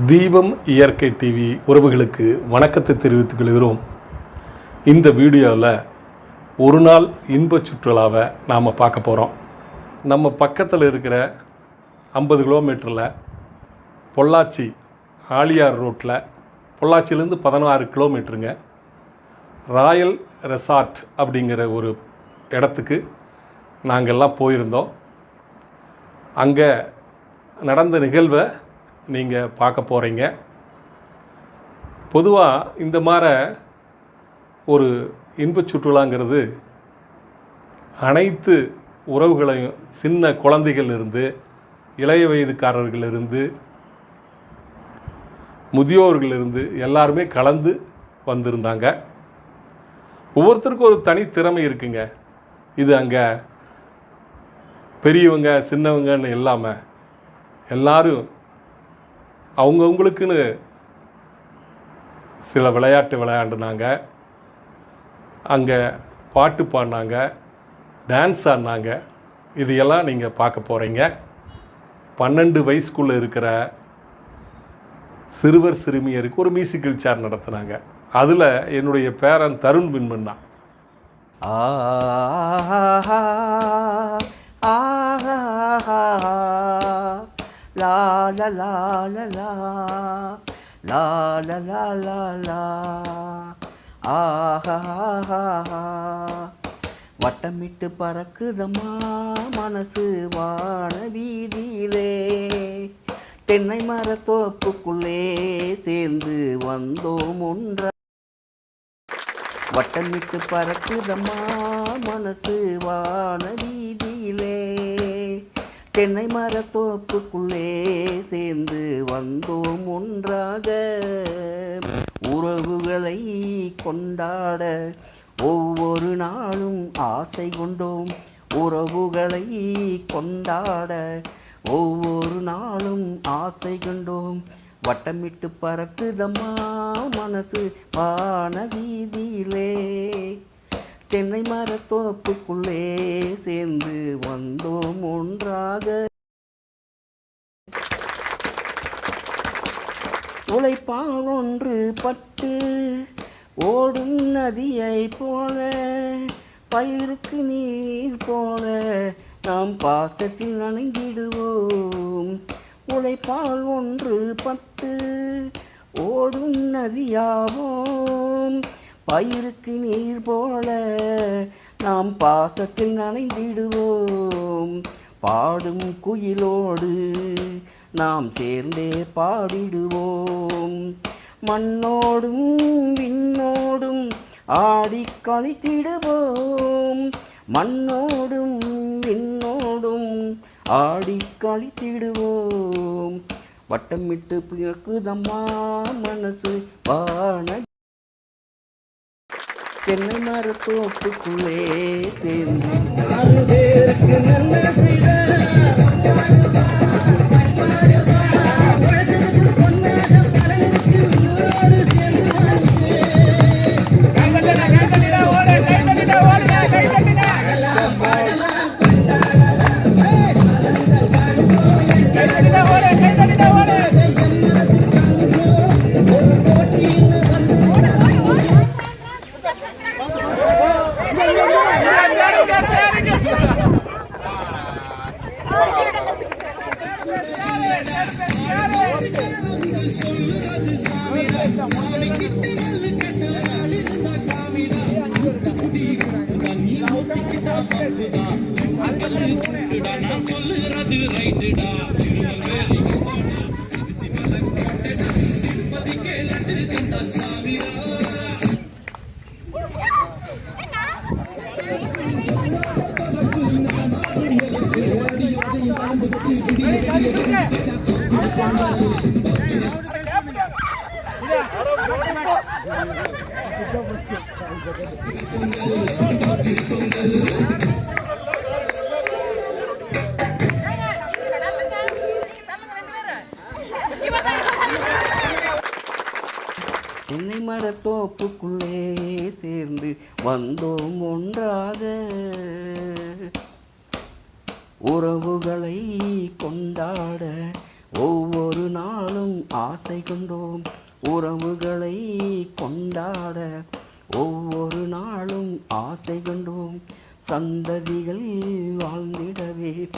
தீபம் இயற்கை டிவி உறவுகளுக்கு வணக்கத்தை தெரிவித்துக் கொள்கிறோம். இந்த வீடியோவில் ஒரு நாள் இன்ப சுற்றுலாவை நாம் பார்க்க போகிறோம் நம்ம பக்கத்தில் இருக்கிற ஐம்பது கிலோமீட்டரில் பொள்ளாச்சி ஆலியார் ரோட்டில் பொள்ளாச்சியிலேருந்து பதினாறு கிலோமீட்டருங்க ராயல் ரெசார்ட் அப்படிங்கிற ஒரு இடத்துக்கு நாங்கள்லாம் போயிருந்தோம். அங்கே நடந்த நிகழ்வை நீங்கள் பார்க்க போகிறீங்க பொதுவாக இந்த மாதிரி ஒரு இன்பச் சுற்றுலாங்கிறது அனைத்து உறவுகளையும் சின்ன குழந்தைகளிருந்து இளைய வயதுக்காரர்களிருந்து இருந்து இருந்து எல்லாருமே கலந்து வந்திருந்தாங்க. ஒவ்வொருத்தருக்கும் ஒரு தனித்திறமை இருக்குங்க. இது அங்கே பெரியவங்க சின்னவங்கன்னு இல்லாமல் எல்லாரும் அவங்கவுங்களுக்குன்னு சில விளையாட்டு விளையாண்டுனாங்க. அங்கே பாட்டு பாடினாங்க டான்ஸ் ஆடினாங்க. இதையெல்லாம் நீங்கள் பார்க்க போகிறீங்க பன்னெண்டு வயசுக்குள்ளே இருக்கிற சிறுவர் சிறுமியருக்கு ஒரு மியூசிக்கல் சேர் நடத்துனாங்க. அதில் என்னுடைய பேரன் தருண் வின்மன் தான். ஆஹா ஆஹா la la la la la. La la la la la. Ah, ஆஹா வட்டமிட்டு பறக்குதம்மா மனசு வான வீதியிலே. தென்னை மரத்தோப்புக்குள்ளே சேர்ந்து வந்தோம் ஒன்ற. வட்டமிட்டு பறக்குதம்மா மனசு வான வீதியிலே. தென்னை மரத்தோப்புக்குள்ளே சேர்ந்து வந்தோம் ஒன்றாக. உறவுகளை கொண்டாட ஒவ்வொரு நாளும் ஆசை கொண்டோம். உறவுகளை கொண்டாட ஒவ்வொரு நாளும் ஆசை கொண்டோம். வட்டமிட்டு பறக்குதம்மா மனசு பான வீதியிலே. தென்னை மரத்தோப்புக்குள்ளே சேர்ந்து வந்தோம் ஒன்றாக. உழைப்பால் ஒன்று பட்டு ஓடும் நதியை போல பயிருக்கு நீர் போல நாம் பாசத்தில் நனைந்திடுவோம் உழைப்பால் ஒன்று பட்டு ஓடும் நதியாவோம். பயிருக்கு நீர் போல நாம் பாசத்தில் நனைந்திடுவோம். பாடும் குயிலோடு நாம் சேர்ந்தே பாடிடுவோம். மண்ணோடும் விண்ணோடும் ஆடி கழித்திடுவோம். மண்ணோடும் விண்ணோடும் ஆடி கழித்திடுவோம். வட்டமிட்டு பிறக்குதம்மா மனசு வான தென்னை மரத்தோப்புக்குள்ளே சேர்ந்து என்னை மரத்தோப்புக்குள்ளே சேர்ந்து வந்தோம் ஒன்றாக. உறவுகளை கொண்டாட ஒவ்வொரு நாளும் ஆசை கொண்டோம். உறவுகளை கொண்டாட ஒவ்வொரு நாளும் ஆசை கொண்டோம். சந்ததிகள் வாழ்ந்திடவே.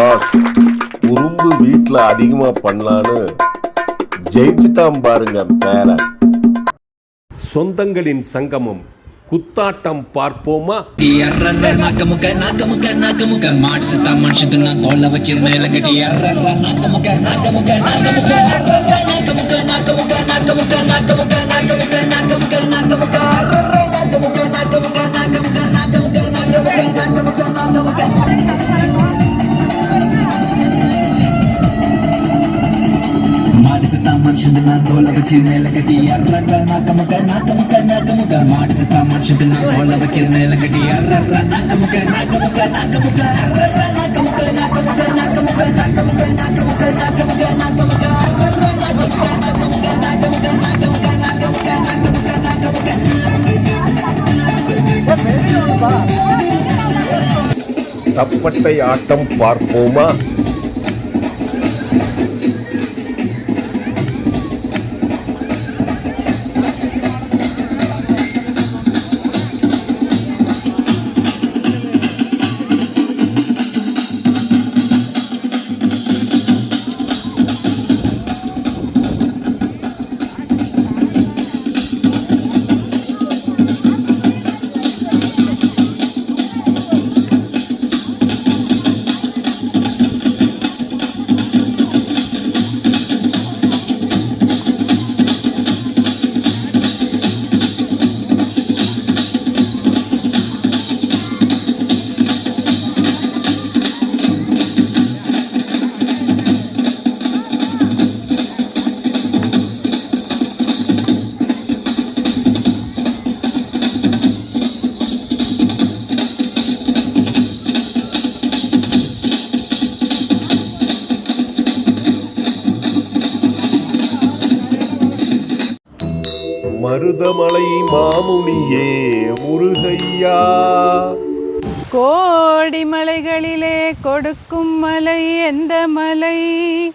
மாஸ் உரும்பு வீட்டில் அதிகமாக பண்ணலான்னு ஜெயிச்சுட்டான் பாருங்க பேர சொந்தங்களின் சங்கமம் குத்தாட்டம் பார்ப்போமா நாக்க மனுஷன் நான் தோலை வச்சு மேல கட்டி அர்றா நாக்கமுக்க நாக்கமுக்க நாக்கமுக்க மாடு சத்தா மனுஷன் நான் தோலை வச்சு மேல கட்டி அர்றா நாக்கமுக்க நாக்கமுக்க நாக்கமுக்க அர்றா நாக்கமுக்க நாக்கமுக்க நாக்கமுக்க நாக்கமுக்க நாக்கமுக்க நாக்கமுக்க நாக்கமுக்க அர்றா நாக்கமுக்க தப்பட்டை ஆட்டம் பார்ப்போமா மாமுனியே முருகையா. கோடி மலைகளிலே கொடுக்கும் மலை எந்த மலை?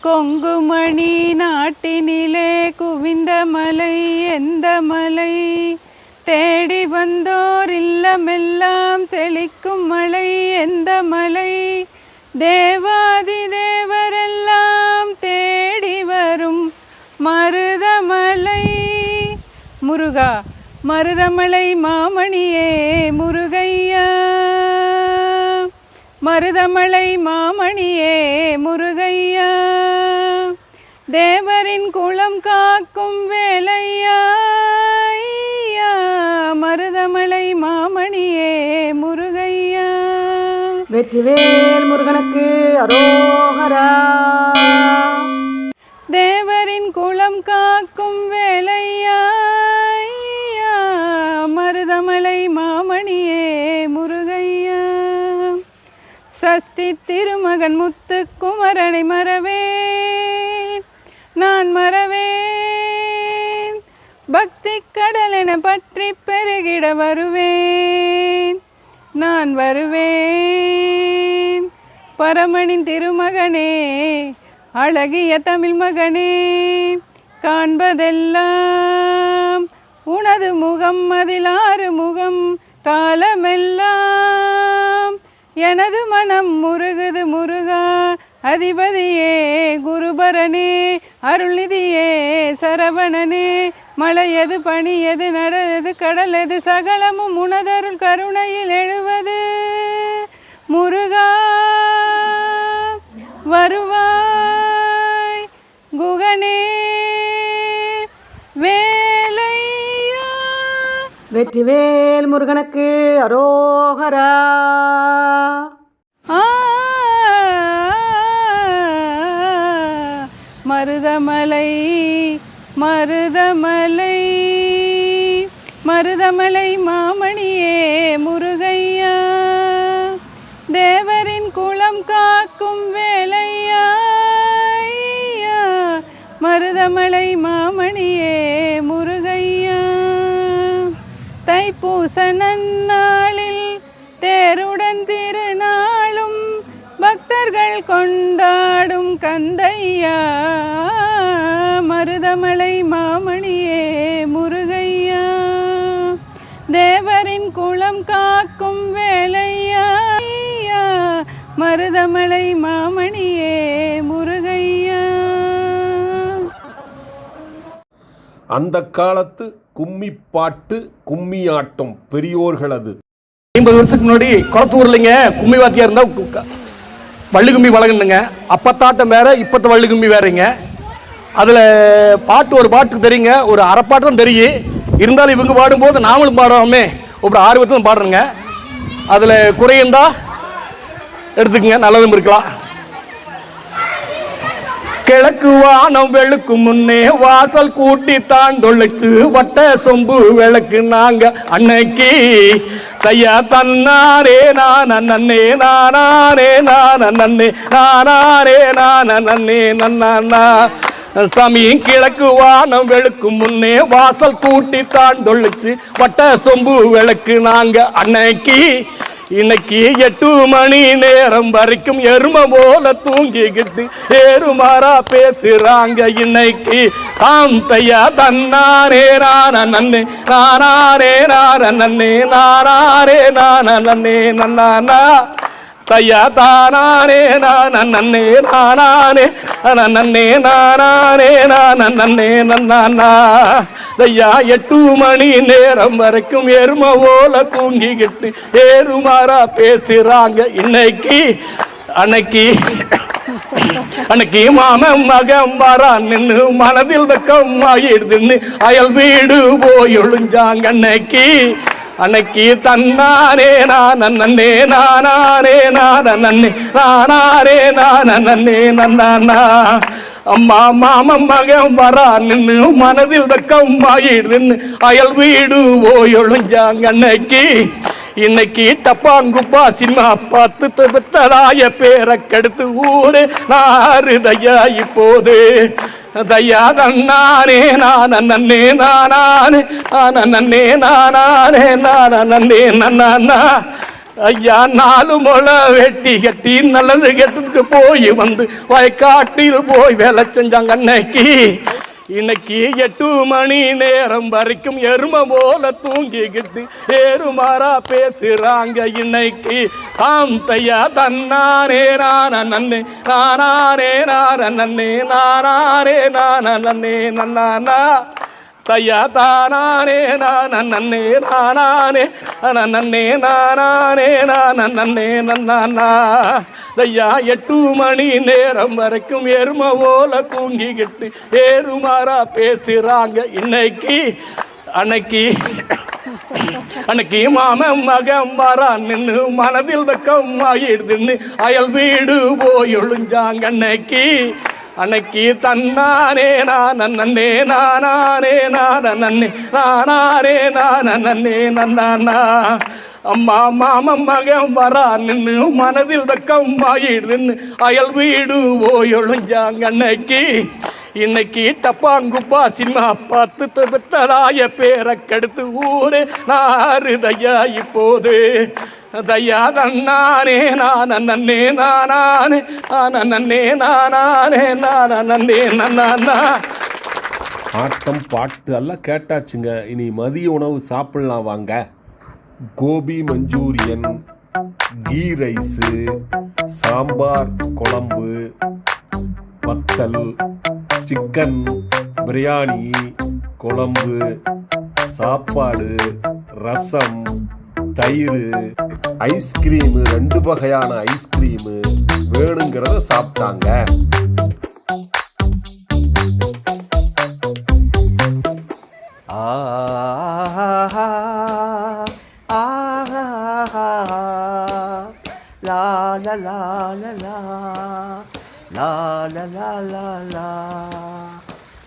கொங்குமணி நாட்டினிலே குவிந்த மலை எந்த மலை? தேடி வந்தோர் இல்லமெல்லாம் செழிக்கும் மலை எந்த மலை? தேவாதி தேவரெல்லாம் தேடி வரும் மருதமலை. முருகா மருதமலை மாமணியே முருகையா. மருதமலை மாமணியே முருகையா. தேவரின் குளம் காக்கும் வேலையா ஐயா, மருதமலை மாமணியே முருகையா. வெற்றிவேல் முருகனுக்கு அரோகரா. தேவரின் குளம் காக்கும் வேலையா சஷ்டி திருமகன் முத்து குமரனை மறவேன். நான் மறவேன். பக்தி கடலென பற்றி பெருகிட வருவேன். நான் வருவேன். பரமனின் திருமகனே அழகிய தமிழ் மகனே காண்பதெல்லாம் உனது முகம் அதில் ஆறு முகம் காலமெல்லாம் எனது மனம் முருகுது முருகா அதிபதியே குருபரனே அருள்நிதியே சரவணனே மலையது பணியது நடது கடலது சகலமும் உனதருள் கருணையில் எழுவது. முருகா வருவாய் குகனே வெற்றிவேல் முருகனுக்கு அரோகரா. மருதமலை மருதமலை மருதமலை மாமணியே முருகையா. தேவரின் குளம் காக்கும் வேலையா மருதமலை மாமணியே தைப்பூச நன்னாளில் தேருடன் திருநாளும் பக்தர்கள் கொண்டாடும் கந்தையா மருதமலை மாமணியே முருகையா. தேவரின் குளம் காக்கும் வேலையா மருதமலை மாமணியே முருகையா. அந்த காலத்து கும்மி பாட்டு கும்மியாட்டம் பெரியோர்களது. ஐம்பது வருஷத்துக்கு முன்னாடி குளத்தூர்லைங்க கும்மி வாத்தியா இருந்தால் வள்ளி கும்மி அப்பத்தாட்டம் வேற இப்பத்த வள்ளி கும்மி வேறங்க. அதில் பாட்டு ஒரு பாட்டு தெரியுங்க ஒரு அரை தான் தெரியும். இருந்தாலும் இவங்க பாடும்போது நாமளும் பாடுறோமே ஒரு ஆர்வத்தும் பாடுறேங்க. அதில் குறையுண்டா எடுத்துக்கங்க நல்லதும் இருக்கலாம். கிழக்கு வானம் வெளுக்கு முன்னே வாசல் கூட்டி தாண்டொழிச்சு வட்ட சொம்பு விளக்கு நாங்க அன்னைக்கு. தையா தன்னாரே நான் நன்னே நானே நான் நன்னே நானே நான் நன்னே நன்னா சமயம் கிழக்கு வானம் வெளுக்கு முன்னே வாசல் கூட்டி தாண்டொழிச்சு வட்ட சொம்பு விளக்கு நாங்க அன்னைக்கு. இன்னைக்கு எட்டு மணி நேரம் வரைக்கும் எரும போல தூங்கிக்கிட்டு ஏறுமாறா பேசுறாங்க இன்னைக்கு. தாம் தையா தன்னாரே நான நன்னே நானாரே நான நன்னே நானாரே நான நன்னே நன்னானா. தையா தானானே நான் நன்னே. நானானே நன்னே நானானே நான் நன்னே நன்னானா. தையா எட்டு மணி நேரம் வரைக்கும் எரும ஓல தூங்கிக்கிட்டு ஏறுமாறா பேசுறாங்க இன்னைக்கு. அன்னைக்கு அன்னைக்கு மாமன் மகன் வரா நின்று மனதில் வெக்கம் ஆயிடுதுன்னு அயல் வீடு போய் ஒழிஞ்சாங்க அன்னைக்கு. அன்னைக்கு தன்னானே நான் நன்னே நானே நான் நன்னே நானே நான் நன்னே. நன்னானா அம்மா மாமன் மகன் வரா நின்னு மனதில் வெக்கம் ஆயிடுதுன்னு அயல் வீடு போய் ஒளிஞ்சாங்க அன்னைக்கு. இன்னைக்கு டப்பாங்குப்பா சினிமா பார்த்து பெத்ததாய பேரை கெடுத்து ஊரே நாருதையா இப்போது தையா நன்னானே நான நன்னே நானானே நான நன்னே நானானே நான் நன்னே நன்னானா ஐயா நாலு முளை வெட்டி கட்டி நல்லது கெட்டதுக்கு போய் வந்து வயக்காட்டில் போய் வேலை செஞ்சாங்க அன்னைக்கு இன்னைக்கு எட்டு மணி நேரம் வரைக்கும் எரும போல தூங்கிக்கிட்டு ஏறுமாறா பேசுறாங்க இன்னைக்கு. ஆம் தையா தன்னாரே நான நன்னே நானாரே நான நன்னே நானாரே நான நன்னே நன்னானா. தையா தானானே நான் நன்னே. நானானே நன்னே நானானே நான் நன்னே நன்னானா. தையா எட்டு மணி நேரம் வரைக்கும் எரும ஓல தூங்கிக்கிட்டு ஏறுமாறா பேசுகிறாங்க இன்னைக்கு. அன்னைக்கு அன்னைக்கு மாமன் மகன் வரா நின்று மனதில் வெக்கம் ஆயிடுதுன்னு அயல் வீடு போய் ஒழிஞ்சாங்க அன்னைக்கு. அன்னைக்கு தன்னானே நான் நன்னே நானானே நான் நன்னே நானாரே நான் நன்னே. நன்னானா அம்மா மாமன் மகன் வரா நின்று மனதில் வெக்கம் ஆயிடுதுன்னு அயல் வீடு போய் ஒழிஞ்சாங்க அன்னைக்கு. இன்னைக்கு டப்பாங்குப்பா சினிமா பார்த்து பெத்ததாய பேரை கெடுத்து ஊரே நாரு தையா இப்போது தையா நன்னானே நான் நன்னே நானானே நான் நன்னே நானானே நான் நன்னே நன்னானா. ஆட்டம் பாட்டு எல்லாம் கேட்டாச்சுங்க. இனி மதிய உணவு சாப்பிடலாம் வாங்க. Gobi Manchurian key rice sambar குழம்பு வத்தல் சிக்கன் பிரியாணி குழம்பு சாப்பாடு ரசம் தயிர் ஐஸ்கிரீமு ரெண்டு வகையான ஐஸ்கிரீமு வேணுங்கிறத சாப்பிட்டாங்க ஆஹா ஆஹா la la la லா லா லா லா லா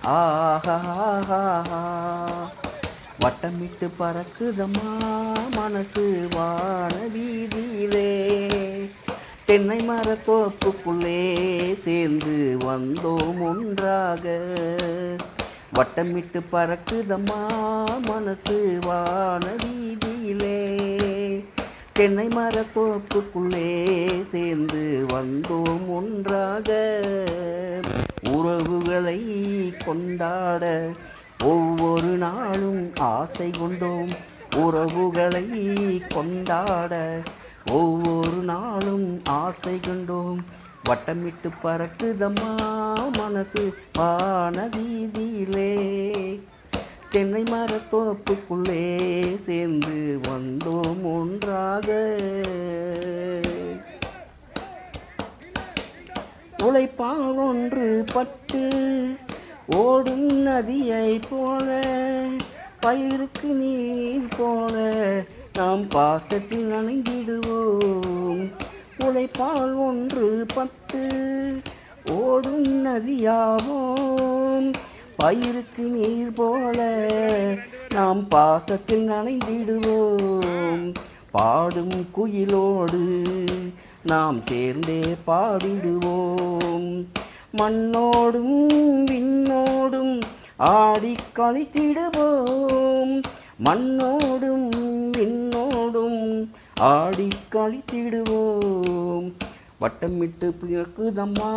ஆஹா ஆஹா வட்டமிட்டு பறக்குதம்மா மனசு வான வீதியிலே. தென்னை மரத்தோப்புக்குள்ளே சேர்ந்து வந்தோம் ஒன்றாக. வட்டமிட்டு பறக்குதம்மா மனசு வான வீதியிலே. தென்னை மரத்தோப்புக்குள்ளே சேர்ந்து வந்தோம் ஒன்றாக. உறவுகளை கொண்டாட ஒவ்வொரு நாளும் ஆசை கொண்டோம். உறவுகளை கொண்டாட ஒவ்வொரு நாளும் ஆசை கொண்டோம். வட்டமிட்டு பறக்குதம்மா மனசு பான வீதியிலே. தென்னை மரத்தோப்புக்குள்ளே சேர்ந்து வந்தோம் ஒன்றாக. உழைப்பால் ஒன்று பட்டு ஓடும் நதியை போல பயிருக்கு நீர் போல நாம் பாசத்தில் நனைந்திடுவோம் உழைப்பால் ஒன்று பட்டு ஓடும் நதியாவோம். பயிருக்கு நீர் போல நாம் பாசத்தில் நனைந்திடுவோம். பாடும் குயிலோடு நாம் சேர்ந்தே பாடிடுவோம். மண்ணோடும் விண்ணோடும் ஆடி கழித்திடுவோம். மண்ணோடும் விண்ணோடும் ஆடி கழித்திடுவோம். வட்டமிட்டு பிறக்குதம்மா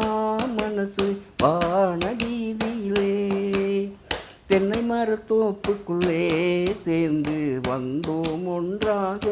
மனசு வான வீதியிலே தென்னை மரத்தோப்புக்குள்ளே சேர்ந்து வந்தோம் ஒன்றாக.